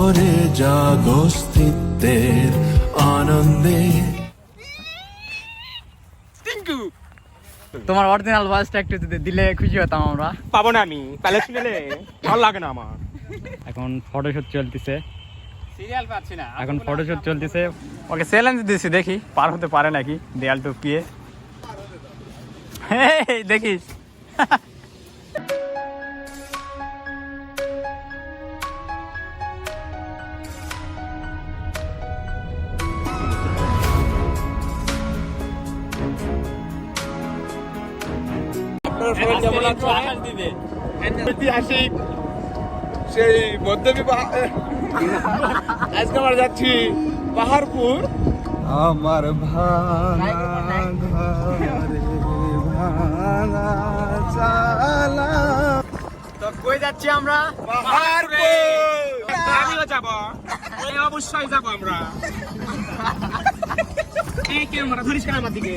ভরে যাগ অস্তিত্বের আনন্দে। তোমার অরিজিনাল ভয়েসটা একটু যদি দিলে খুশি হতাম আমরা। পাবো না আমি প্যালে শুনেলে ভালো লাগে না আমার। এখন ফটোশুট চলতেছে। সিরিয়াল পাচ্ছি না। এখন ফটোশুট চলতেছে। ওকে চ্যালেঞ্জ দিছি দেখি। পার হতে পারে নাকি? দেয়াল টপকিয়ে। হেই, দেখিস কেমন আছো ঐতিহাসিক সেই মধ্যবী আজকে আমরা যাচ্ছি পাহাড়পুর। আমার ভাঙা ঘরে চালা তো কই যাচ্ছি আমরা? পাহাড়পুর! আমিও যাব। অবশ্যই যাব আমরা। এই কে আমরা ধরিস কেন আমার দিকে?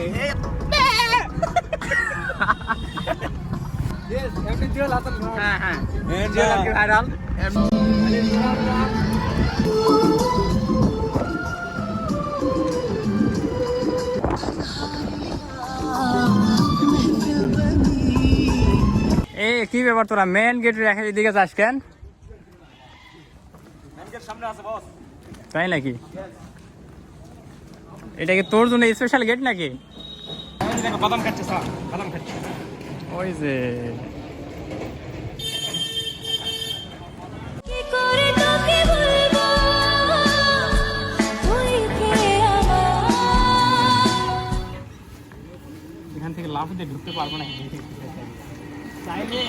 কি ব্যাপার তোরা? মেন গেট রেখে এদিকে যাস কেন? তাই নাকি? এটা কি তোর জন্য স্পেশাল গেট নাকি? ওই যে কি করে তোকে বলব তুই কে আমার এখান থেকে লাভ দিয়ে ঢুকতে পারব না চাইলে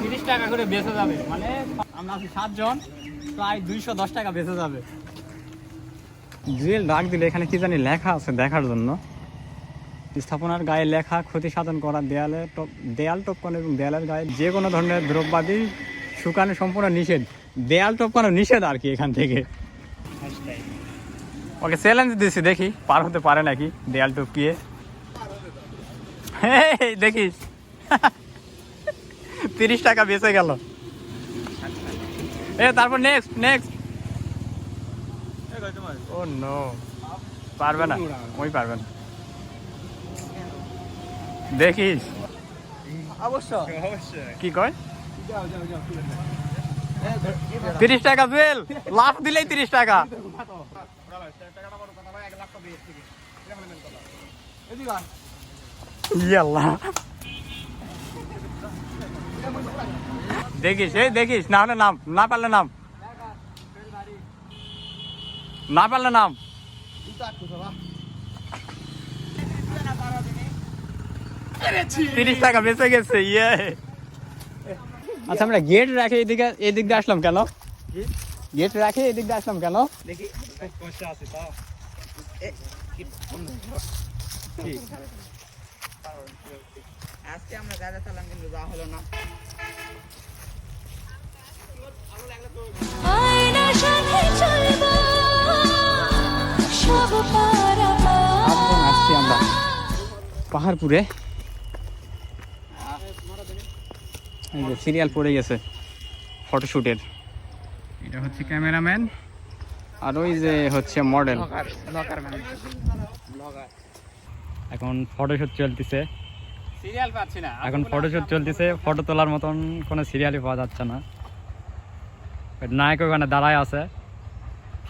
তিরিশ টাকা করে বেঁচে যাবে। মানে আমরা আছি সাতজন প্রায় দুইশো দশ টাকা বেঁচে যাবে। জুয়েল ডাক দিলে এখানে কি জানি লেখা আছে দেখার জন্য। স্থাপনার গায়ে লেখা ক্ষতি সাধন করা দেয়ালে টপ দেয়াল টপকানো এবং দেয়ালের গায়ে যে কোনো ধরনের দ্রব্যাদি শুকানো সম্পূর্ণ নিষেধ। দেয়াল টপকানো নিষেধ আর কি এখান থেকে। ওকে চ্যালেঞ্জ দিছি দেখি পার হতে পারে নাকি দেয়াল টপকিয়ে। দেখিস তিরিশ টাকা বেঁচে গেল। এ তারপর নেক্সট নেক্সট ও নো পারবে না ওই পারবে না। দেখিস। অবশ্য। কি কয়? তিরিশ টাকা জুয়েল। লাভ দিলেই তিরিশ টাকা। দেখিস এই দেখিস না হলে নাম না পারলে নাম। না পারলে নাম। তিরিশ টাকা বেঁচে গেছে ইয়ে। আচ্ছা আমরা গেট রাখে এদিকে এদিক দিয়ে আসলাম কেন? গেট রাখে এদিক দিয়ে আসলাম কেন? দেখি কষ্ট আছে তা আজকে আমরা যা যা চালাম কিন্তু যা হলো না। আয়না সাথে চলবো সব পারাপার একদম আসছি আমরা পাহাড়পুরে এই যে সিরিয়াল পড়ে গেছে ফটোশুটের। এটা হচ্ছে ক্যামেরাম্যান। আর ওই যে হচ্ছে মডেল। এখন ফটোশুট চলতেছে। সিরিয়াল পাচ্ছি না। এখন ফটোশুট চলতেছে। ফটো তোলার মতন কোনো সিরিয়ালই পাওয়া যাচ্ছে না। নায়ক ওখানে দাঁড়ায় আছে।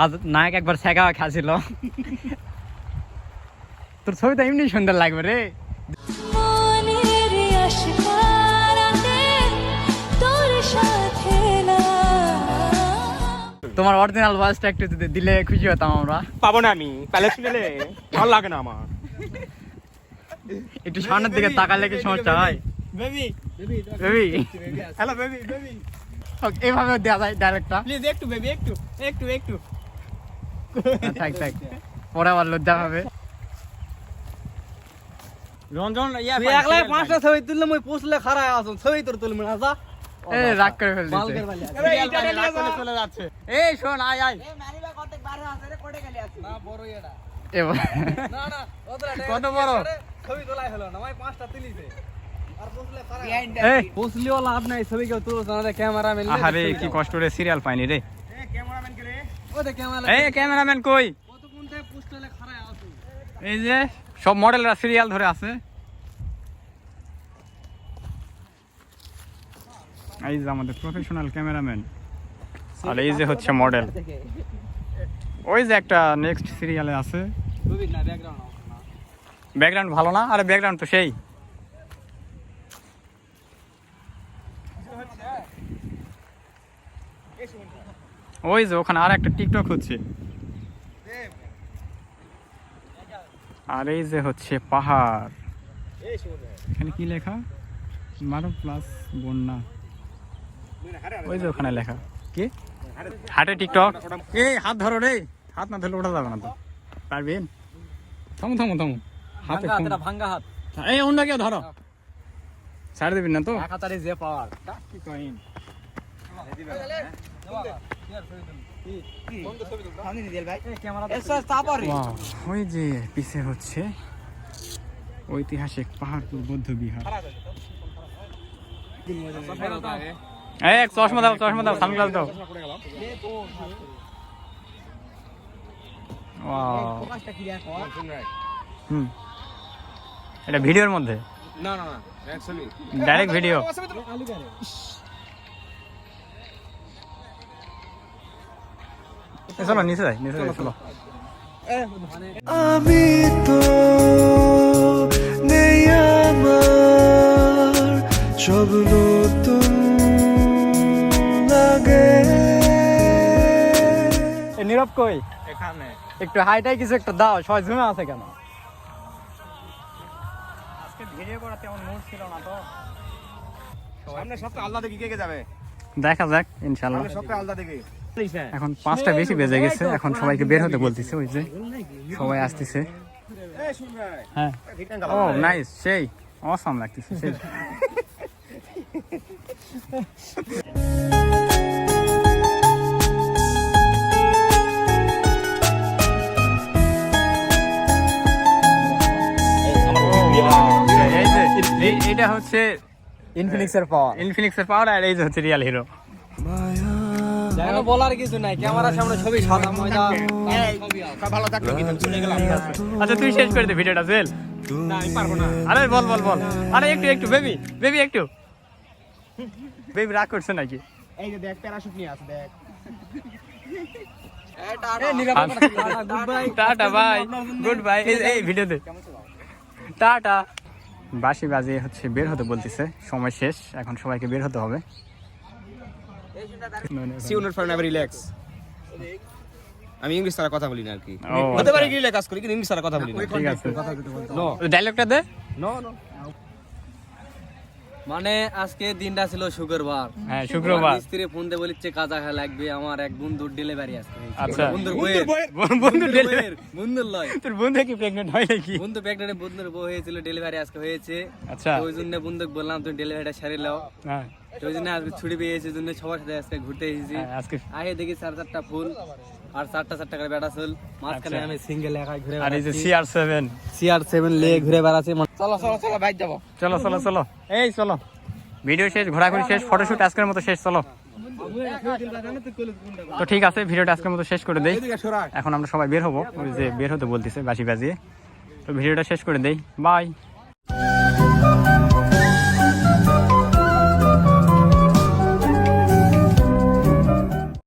আজ নায়ক একবার শেখা খাছিল তোর ছবিটা এমনি সুন্দর লাগবে রে। তোমার অরিজিনাল ভয়েসটা একটু যদি দিলে খুশি হতাম আমরা। পাবো না আমি প্যালে শুনেলে ভালো লাগে না আমার। একটু সামনের দিকে তাকালে কি সমস্যা হয়? Baby baby hello baby baby এইভাবে দেওয়া যায় ডাইরেক্টটা প্লিজ একটু বেবি একটু একটু একটু। থাক থাক। পরে আবার লজ্জা হবে রঞ্জন ইয়া তুই একলাই পাঁচটা ছবি তুললে মই পুষলে খারাপ আছো ছবি তোর তুলবে না যা এ রাগ করে ফেল দিছে বালকের বালি আছে। এইটা নিয়ে যাও। চলে যাচ্ছে এই শোন আয় আয়। না বড় এটা। এবার না না ওদের কত বড়? ছবি তোলাই হলো না পাঁচটা কি কষ্ট রে সিরিয়াল পাইনি রে। ও দে ক্যামেরা এই ক্যামেরাম্যান কই? এই যে সব মডেলরা সিরিয়াল ধরে আছে। এই যে আমাদের প্রফেশনাল ক্যামেরাম্যান আর এই যে হচ্ছে মডেল ওই যে একটা নেক্সট সিরিয়ালে আছে। ব্যাকগ্রাউন্ড ব্যাকগ্রাউন্ড ভালো না? আরে ব্যাকগ্রাউন্ড তো সেই। ওই যে ওখানে আর একটা টিকটক হচ্ছে। আর এই যে হচ্ছে পাহাড়। এখানে কি লেখা? বারো প্লাস বন্যা। ওই যে ওখানে লেখা। কি? হাটে টিকটক? এই হাত ধরো রে। হাত না ধরলে ওঠা যাবে না তো। পারবেন থামু থামু থামু। হাতে ভাঙ্গা হাত এই অন্য কেউ ধরো। ছাড় দেবেন না তো? এক হাতারে যে পাওয়ার। কি কইন? ওই যে পিছে হচ্ছে ঐতিহাসিক পাহাড়পুর বৌদ্ধ বিহার এক চশমা দাও চশমা দাও সানগ্লাস দাও। হুম। এটা ভিডিওর মধ্যে? না না না ডাইরেক্ট ভিডিও চলো নিচে যাই নিচে যাই চলো। আমি তো নেই আমার সব নীরব কই? এখানে। একটু হাইটাই কিছু একটা দাও সবাই ঝুমে আছে কেন? আজকে ভিডিও করা তেমন মুড ছিল না তো। সামনে সপ্তাহে আল্লাহ দেখি কে কে যাবে। দেখা যাক ইনশাল্লাহ। সামনে সপ্তাহে আল্লাহ দেখি। এখন পাঁচটা বেশি বেজে গেছে এখন সবাইকে বের হতে বলতেছে ওই যে সবাই আসতেছে। এই শুন ভাই। হ্যাঁ। ও নাইস সেই অসাম লাগতেছে সেই। এইটা হচ্ছে ইনফিনিক্সের পাওয়ার ইনফিনিক্সের পাওয়ার আর এই যে হচ্ছে রিয়াল হিরো জানো বলার কিছু নাই ক্যামেরার সামনে ছবি সাদা ময়দা ছবি আছে সব ভালো থাকল কিন্তু চলে গেলাম। আচ্ছা তুই শেষ করে দে ভিডিওটা জেল। না আমি পারব না। আরে বল বল বল। আরে একটু একটু বেবি বেবি একটু। বেবি রাগ করছে নাকি? এই যে দেখ প্যারাশুট নিয়ে আছে দেখ। টাটা। বাই গুড বাই এই এই ভিডিওতে টাটা। বাসি বাজে হচ্ছে বের হতে বলতেছে। সময় শেষ এখন সবাইকে বের হতে হবে। আমি ইংলিশ ছাড়া কথা বলি না আর কি। হতে পারে কি কাজ করি কিন্তু ইংলিশ ছাড়া কথা বলি না। ঠিক আছে। ডায়লগটা দে। নো নো মানে আজকে দিনটা ছিল শুক্রবার। হ্যাঁ শুক্রবার। স্ত্রী ফোন দিয়ে বলিচ্ছে কাজা খা লাগবে আমার এক বন্ধুর ডেলিভারি আসছে আচ্ছা। বন্ধুর বন্ধু বন্ধুর ডেলিভারি বন্ধুর লয়। তোর বন্ধু কি প্রেগন্যান্ট হয় নাকি? বন্ধু প্রেগন্যান্ট বন্ধুর বউ হয়েছিল ডেলিভারি আজকে হয়েছে। আচ্ছা। ওই জন্য বন্ধুকে বললাম তুমি ডেলিভারিটা সারি নাও। হ্যাঁ। তো ওই জন্য আজকে ছুটি পেয়েছি জন্য সবার সাথে আজকে ঘুরতে এসেছি। হ্যাঁ, আজকে আগে দেখি চার চারটা ফুল আর চারটা চারটা করে বেড়া চল। মাঝখানে আচ্ছা। আমি সিঙ্গেল একাই ঘুরে আর এই যে সিআর সেভেন সিআর সেভেন ঘুরে বেড়াচ্ছে। চলো চলো চলো বাইক যাব। চলো চলো চলো। এই চলো। ভিডিও শেষ ঘোরাঘুরি শেষ ফটোশুট আজকের মতো শেষ চলো। তো ঠিক আছে ভিডিওটা আজকের মতো শেষ করে দেই। এখন আমরা সবাই বের হব। যে বের হতে বলতেছে বাসি বাজিয়ে। তো ভিডিওটা শেষ করে দেই। বাই